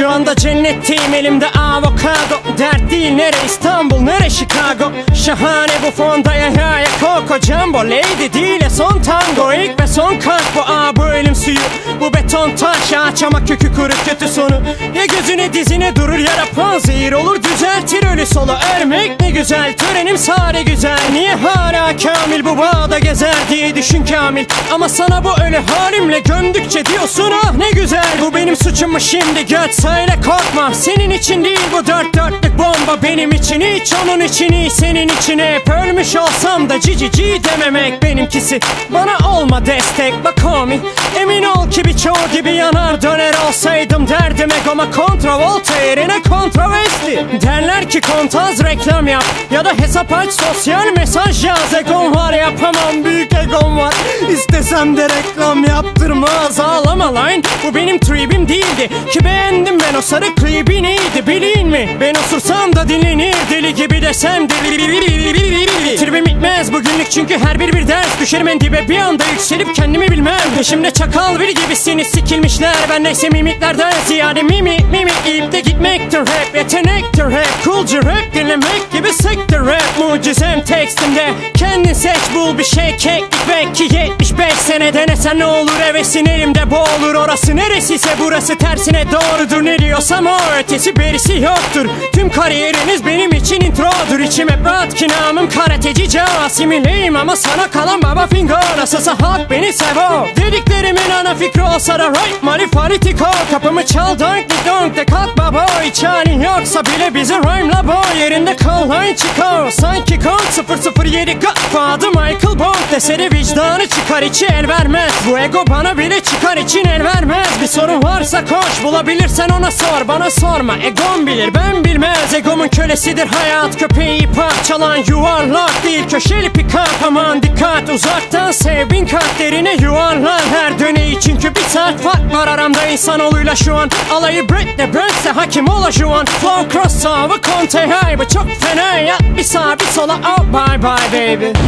Şu anda cennetteyim elimde avokado. Dert değil nere İstanbul nere Chicago? Şahane bu fonda ya ya ya Coco Jumbo Lady değil ya son tango. İlk ve son kalk bu aa bu elim suyu. Bu beton taş ağaç ama kökü kuru kötü sonu. Ya gözüne dizine durur ya da panzehir olur Düzeltir ölü solu. Ermek ne güzel Törenim sare güzel. Niye hala kamil bu bağda gezer diye düşün kamil? Ama sana bu ölü halimle gömdükçe diyorsun ah ne güzel benim suçum mu şimdi göt söyle korkma. Senin için değil bu dört dörtlük bomba. Benim için hiç onun için iyi. Senin için hep Ölmüş olsam da cici ci dememek benimkisi. Bana olma destek bak homie. Emin ol ki birçoğu gibi yanar döner olsaydım derdim. Egoma kontravolta yerine kontravesti Derler ki kontaz reklam yap. Ya da hesap aç sosyal mesaj yaz. Egom var yapamam büyük egom var. İstesem de reklam yaptırmaz ağlama lan. Bu benim tribim değildi. Ki beğendim ben o sarı klibi neydi bilin mi? Ben osursam da dinlenir deli gibi desem deli Tribim bitmez bugünlük çünkü her bir bir ders Düşerim en dibe. Bir anda yükselip kendimi bilmem. Peşimde çakal bir gibisiniz sikilmişler. Ben neyse mimiklerden ziyade mimi mimi. İyip de gitmektir rap yetenektir rap Coolcu rap dinlemek gibi sektir rap. Mucizem tekstimde. Kendin seç bul bir şey keklik belki 75 sene denesen ne olur hevesin elimde boğulur Orası neresiyse burası tersine doğrudur. Ne diyorsam o ötesi berisi yoktur. Tüm kariyeriniz benim için introdur. İçim hep rahat ki namım karateci Casimileyim ama sana kalan baba fingo Nasılsa halk beni sevo. Dediklerimin ana fikri olsa da right Marifalitiko Kapımı çal donk di donk de kalk baba Hiç halin yoksa bile bizi rhyme'la bo Yerinde kal lan çıko Sanki kont 007 Godfather Michael Bond Deseri vicdanı çıkar içi el vermez. Bu ego bana bile çıkar için el vermez. Bir sorun varsa koş bulabilirsen ona sor. Bana sorma egom bilir ben bilmez. Egomun kölesidir hayat köpeği parçalan Yuvarlak değil. Köşeli pikap Aman dikkat. Uzaktan sev bin kat derine yuvarlan. Her döneyi çünkü bir saat fark var aramda insanoğluyla şu an. Alayı Britney Burns'e hakim ola şu an Flow cross over Conte bu çok fena ya Bir sağa bir sola. Oh bye bye baby